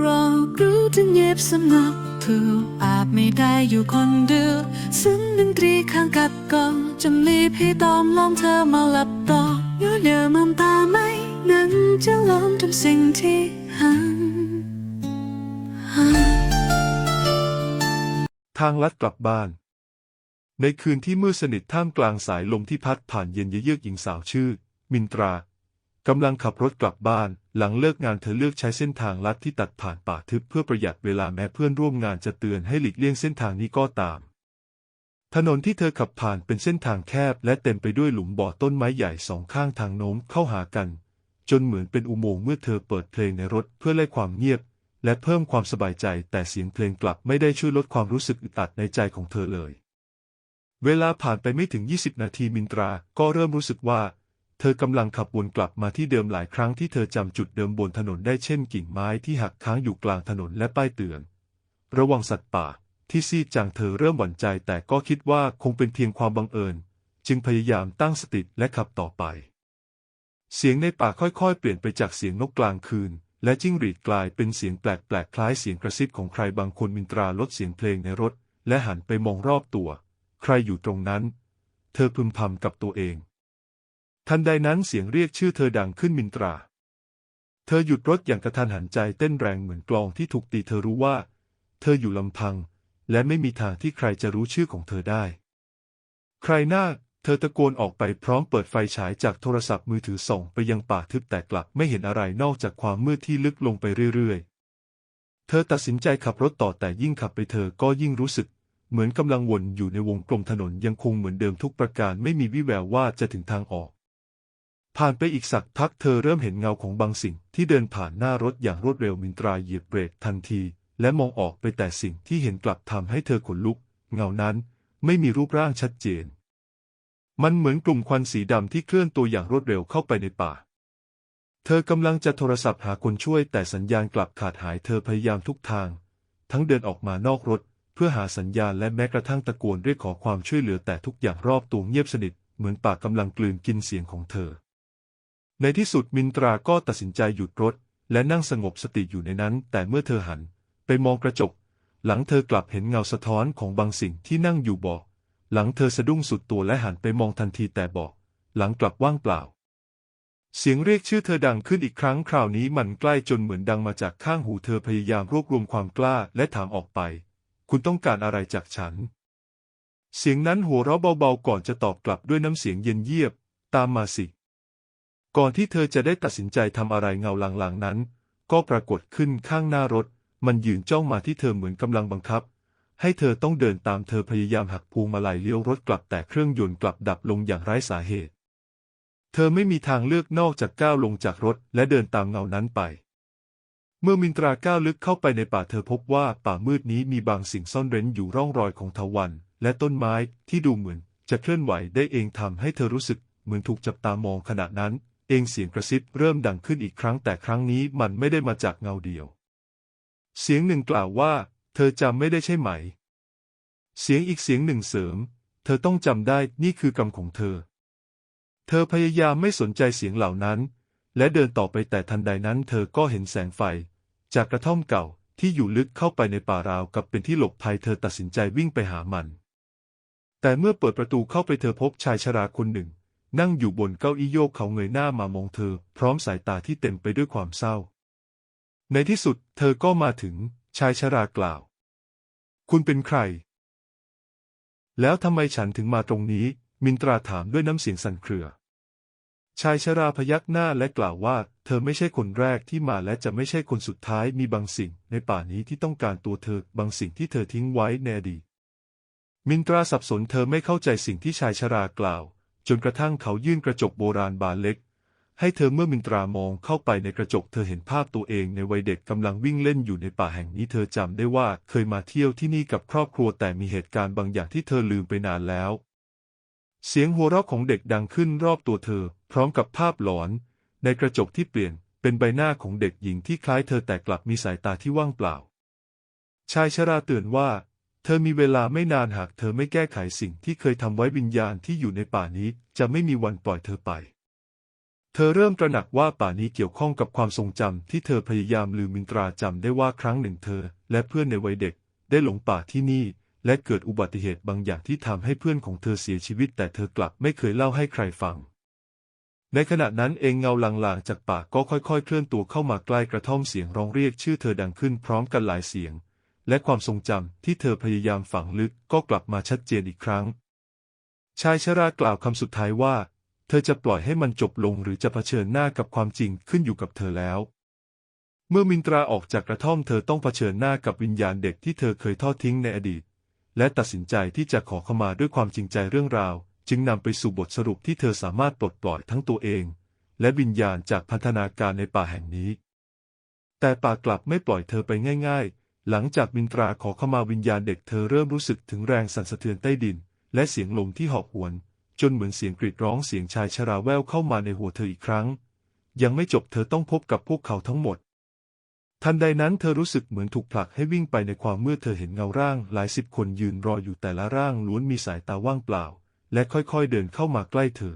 เรารู้ถึงเย็บสำนักถูกอาจไม่ได้อยู่คนเดียวซึ่งดนตรีข้างกัดกองจำลีพี่ตอมลองเธอมาหลับต่อเยอะเยอมองตาไหมนั้นจะลองทำสิ่งที่หันหันทางลัดกลับบ้าน ในคืนที่มืดสนิทท่ามกลางสายลมที่พัดผ่านเย็นเยือกหญิงสาวชื่อ มินตรา กำลังขับรถกลับบ้าน หลังเลิกงานเธอเลือกใช้เส้นทางลัดที่ตัดผ่านป่าทึบเพื่อประหยัดเวลาแม้เพื่อนร่วมงานจะเตือนให้หลีกเลี่ยงเส้นทางนี้ก็ตาม ถนนที่เธอขับผ่านเป็นเส้นทางแคบ และเต็มไปด้วยหลุมบ่อต้นไม้ใหญ่สองข้างทางโน้มเข้าหากัน จนเหมือนเป็นอุโมงค์เมื่อเธอเปิดเพลงในรถเพื่อไล่ความเงียบ และเพิ่มความสบายใจ แต่เสียงเพลงกลับไม่ได้ช่วยลดความรู้สึกอึดอัดในใจของเธอเลย เวลาผ่านไปไม่ถึง 20 นาทีมินตราก็เริ่มรู้สึกว่า ธอกำลังขับวนกลับมาที่เดิมหลายครั้งที่เธอจำจุดเดิมบนถนนได้เช่นกิ่งไม้ที่หักค้างอยู่กลางถนนและป้ายเตือน ระวังสัตว์ป่า ที่ซีดจางเธอเริ่มหวั่นใจแต่ก็คิดว่าคงเป็นเพียงความบังเอิญ จึงพยายามตั้งสติและขับต่อไป เสียงในป่าค่อยๆ เปลี่ยนไปจากเสียงนกกลางคืน และจิ้งหรีดกลายเป็นเสียงแปลกๆคล้ายเสียงกระซิบของใครบางคนมินตราลดเสียงเพลงในรถ และหันไปมองรอบตัว ใครอยู่ตรงนั้น เธอพึมพำกับตัวเอง ทันใดนั้นเสียงเรียกชื่อเธอดังขึ้นมินตรา เธอหยุดรถอย่างกระทันหันใจเต้นแรงเหมือนกลองที่ถูกตีเธอรู้ว่า เธออยู่ลำพัง และไม่มีทางที่ใครจะรู้ชื่อของเธอได้ ใครหน้า เธอตะโกนออกไปพร้อมเปิดไฟฉายจากโทรศัพท์มือถือส่องไปยังป่าทึบแต่กลับไม่เห็นอะไรนอกจากความมืดที่ลึกลงไปเรื่อยๆ เธอตัดสินใจขับรถต่อแต่ยิ่งขับไปเธอก็ยิ่งรู้สึกเหมือนกำลังวนอยู่ในวงกลมถนนยังคงเหมือนเดิมทุกประการไม่มีวี่แววว่าจะถึงทางออก ผ่านไปอีกสักพักเธอเริ่มเห็นเงาของบางสิ่งที่เดินผ่านหน้ารถอย่างรวดเร็วมินตราเหยียบเบรกทันที และมองออกไปแต่สิ่งที่เห็นกลับทำให้เธอขนลุก เงานั้นไม่มีรูปร่างชัดเจน มันเหมือนกลุ่มควันสีดำที่เคลื่อนตัวอย่างรวดเร็วเข้าไปในป่า เธอกำลังจะโทรศัพท์หาคนช่วยแต่สัญญาณกลับขาดหายเธอพยายามทุกทาง ทั้งเดินออกมานอกรถ เพื่อหาสัญญาณและแม้กระทั่งตะโกนเรียกขอความช่วยเหลือแต่ทุกอย่างรอบตัวเงียบสนิทเหมือนป่ากำลังกลืนกินเสียงของเธอ ในที่สุดมินตราก็ตัดสินใจหยุดรถ และนั่งสงบสติอยู่ในนั้น แต่เมื่อเธอหัน ไปมองกระจก หลังเธอกลับเห็นเงาสะท้อนของบางสิ่งที่นั่งอยู่เบาะหลังเธอสะดุ้งสุดตัวและหันไปมองทันทีแต่เบาะหลังกลับว่างเปล่า เสียงเรียกชื่อเธอดังขึ้นอีกครั้งคราวนี้มันใกล้จนเหมือนดังมาจากข้างหูเธอพยายามรวบรวมความกล้าและถามออกไป คุณต้องการอะไรจากฉัน เสียงนั้นหัวเราะเบาๆก่อนจะตอบกลับด้วยน้ำเสียงเย็นเยียบ ตามมาสิ ก่อนที่เธอจะได้ตัดสินใจทำอะไรเงาหลังๆนั้น ก็ปรากฏขึ้นข้างหน้ารถ มันยืนจ้องมาที่เธอเหมือนกำลังบังคับ ให้เธอต้องเดินตามเธอพยายามหักพวงมาลัยเลี้ยวรถกลับแต่เครื่องยนต์กลับดับลงอย่างไร้สาเหตุ เธอไม่มีทางเลือกนอกจากก้าวลงจากรถและเดินตามเงานั้นไป เมื่อมินตราก้าวลึกเข้าไปในป่าเธอพบว่าป่ามืดนี้มีบางสิ่งซ่อนเร้นอยู่ร่องรอยของเถาวัลย์และต้นไม้ที่ดูเหมือน จะเคลื่อนไหวได้เองทำให้เธอรู้สึกเหมือนถูกจับตามองขณะนั้น เองเสียงกระซิบเริ่มดังขึ้นอีกครั้งแต่ครั้งนี้มันไม่ได้มาจากเงาเดียว เสียงหนึ่งกล่าวว่า เธอจำไม่ได้ใช่ไหม เสียงอีกเสียงหนึ่งเสริม เธอต้องจำได้นี่คือกรรมของเธอ เธอพยายามไม่สนใจเสียงเหล่านั้น และเดินต่อไปแต่ทันใดนั้น เธอก็เห็นแสงไฟ จากกระท่อมเก่าที่อยู่ลึกเข้าไปในป่าราวกับเป็นที่หลบภัยเธอตัดสินใจวิ่งไปหามัน แต่เมื่อเปิดประตูเข้าไปเธอพบชายชราคนหนึ่ง นั่งอยู่บนเก้าอี้โยกเขาเงยหน้ามามองเธอ พร้อมสายตาที่เต็มไปด้วยความเศร้า ในที่สุดเธอก็มาถึง ชายชรากล่าว คุณเป็นใคร แล้วทำไมฉันถึงมาตรงนี้ มินตราถามด้วยน้ำเสียงสั่นเครือ ชายชราพยักหน้าและกล่าวว่า เธอไม่ใช่คนแรกที่มาและจะไม่ใช่คนสุดท้ายมีบางสิ่ง ในป่านี้ที่ต้องการตัวเธอบางสิ่งที่เธอทิ้งไว้ในอดีตมินตราสับสนเธอไม่เข้าใจสิ่งที่ชายชรากล่าว จนกระทั่งเขายื่นกระจกโบราณบานเล็ก ให้เธอเมื่อมินตรามองเข้าไปในกระจกเธอเห็นภาพตัวเองในวัยเด็กกำลังวิ่งเล่นอยู่ในป่าแห่งนี้เธอจำได้ว่าเคยมาเที่ยวที่นี่กับครอบครัวแต่มีเหตุการณ์บางอย่างที่เธอลืมไปนานแล้ว เสียงหัวเราะของเด็กดังขึ้นรอบตัวเธอ พร้อมกับภาพหลอน ในกระจกที่เปลี่ยนเป็นใบหน้าของเด็กหญิงที่คล้ายเธอแต่กลับมีสายตาที่ว่างเปล่า ชายชราเตือนว่า เธอมีเวลาไม่นานหากเธอไม่แก้ไขสิ่งที่เคยทำไว้วิญญาณที่อยู่ในป่านี้ จะไม่มีวันปล่อยเธอไป เธอเริ่มตระหนักว่าป่านี้เกี่ยวข้องกับความทรงจำที่เธอพยายามลืมมินตราจำได้ว่าครั้งหนึ่งเธอ และเพื่อนในวัยเด็ก ได้หลงป่าที่นี่ และเกิดอุบัติเหตุบางอย่างที่ทำให้เพื่อนของเธอเสียชีวิต แต่เธอกลับไม่เคยเล่าให้ใครฟัง ในขณะนั้นเองเงาลางๆจากป่าก็ค่อยๆ เคลื่อนตัวเข้ามาใกล้กระท่อมเสียงร้องเรียกชื่อเธอดังขึ้นพร้อมกันหลายเสียง และความทรงจำที่เธอพยายามฝังลึกก็กลับมาชัดเจนอีกครั้ง ชายชรากล่าวคำสุดท้ายว่า เธอจะปล่อยให้มันจบลงหรือจะเผชิญหน้ากับความจริงขึ้นอยู่กับเธอแล้ว เมื่อมินตราออกจากกระท่อมเธอต้องเผชิญหน้ากับวิญญาณเด็กที่เธอเคยทอดทิ้งในอดีต และตัดสินใจที่จะขอขมาด้วยความจริงใจเรื่องราว จึงนำไปสู่บทสรุปที่เธอสามารถปลดปล่อยทั้งตัวเอง และวิญญาณจากพันธนาการในป่าแห่งนี้ แต่ป่ากลับไม่ปล่อยเธอไปง่าย ๆ หลังจากมินตราขอเข้ามาวิญญาณเด็กเธอเริ่มรู้สึกถึงแรงสั่นสะเทือนใต้ดิน และเสียงลมที่หอบหวน จนเหมือนเสียงกรีดร้องเสียงชายชราแววเข้ามาในหัวเธออีกครั้ง ยังไม่จบเธอต้องพบกับพวกเขาทั้งหมด ทันใดนั้นเธอรู้สึกเหมือนถูกผลักให้วิ่งไปในความมืดเธอเห็นเงาร่าง หลายสิบคนยืนรออยู่แต่ละร่างล้วนมีสายตาว่างเปล่า และค่อยๆเดินเข้ามาใกล้เธอ